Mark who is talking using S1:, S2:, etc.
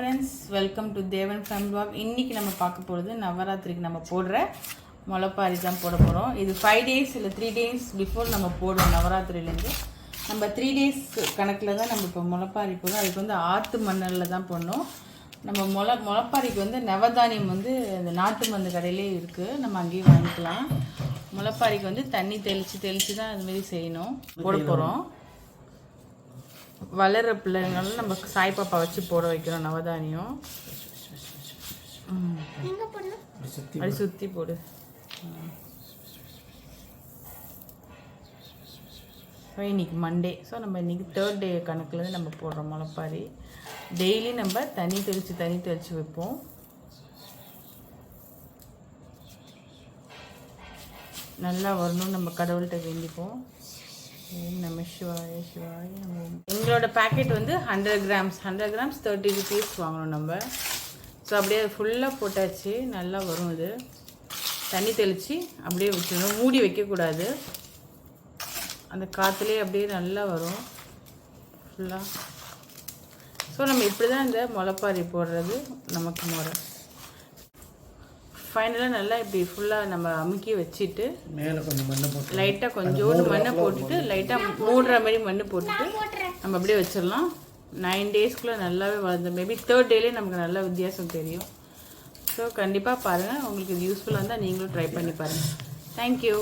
S1: Friends welcome to Devan family walk இன்றைக்கி நம்ம பார்க்க போகிறது நவராத்திரிக்கு நம்ம போடுற முளைப்பாரி தான் போட போகிறோம் இது ஃபைவ் டேஸ் இல்லை த்ரீ டேஸ் பிஃபோர் நம்ம போடுவோம் நவராத்திரிலேருந்து நம்ம த்ரீ டேஸ் கணக்கில் தான் நம்ம இப்போ முளைப்பாரி போடுறோம். அதுக்கு வந்து ஆற்று மணலில் தான் போடணும். நம்ம முளை முளைப்பாரிக்கு வந்து நவதானியம் வந்து அந்த நாட்டு மருந்து கடையிலே இருக்குது நம்ம அங்கேயே வாங்கிக்கலாம். முளைப்பாரிக்கு வந்து தண்ணி தெளித்து தெளித்து தான் அதுமாரி செய்யணும். போட போகிறோம் வளர்ற பிள்ளைங்களும் நம்ம சாய்பாப்பா வச்சு போட வைக்கிறோம் நவதானியம். அப்படி சுற்றி போடு. ம். So, இன்னைக்கு மண்டே ஸோ நம்ம இன்னைக்கு தேர்ட் டே கணக்குலேருந்து நம்ம போடுறோம் முளைப்பாரி. டெய்லி நம்ம தண்ணி தெளித்து தண்ணி தெளித்து வைப்போம். நல்லா வரணும்னு நம்ம கடவுள்கிட்ட வேண்டிப்போம். நம்ம சிவாய சிவாய நம எங்களோட பேக்கெட் வந்து hundred grams hundred grams thirty rupees வாங்கணும் நம்ம. ஸோ அப்படியே அது ஃபுல்லாக போட்டாச்சு. நல்லா வரும் இது. தண்ணி தெளித்து அப்படியே விட்டுணும் மூடி வைக்கக்கூடாது. அந்த காற்றுலேயே அப்படியே நல்லா வரும். ஃபுல்லாக ஸோ நம்ம இப்படி தான் இந்த முளைப்பாரி போடுறது. நமக்கு முறை. ஃபைனலாக நல்லா இப்படி ஃபுல்லாக நம்ம அமுக்கி வச்சுட்டு
S2: மேலே கொஞ்சம் மண்ணை போட்டு
S1: லைட்டாக கொஞ்சோண்டு மண்ணை போட்டுட்டு லைட்டாக மூடுற மாதிரி மண்ணு போட்டுட்டு நம்ம அப்படியே வச்சிடலாம். நைன் டேஸ்க்குள்ளே நல்லாவே வளர்ந்து மேபி தேர்ட் டேலேயே நமக்கு நல்ல வித்தியாசம் தெரியும். ஸோ கண்டிப்பாக பாருங்கள் உங்களுக்கு இது யூஸ்ஃபுல்லாக இருந்தால் நீங்களும் ட்ரை பண்ணி பாருங்கள் தேங்க்யூ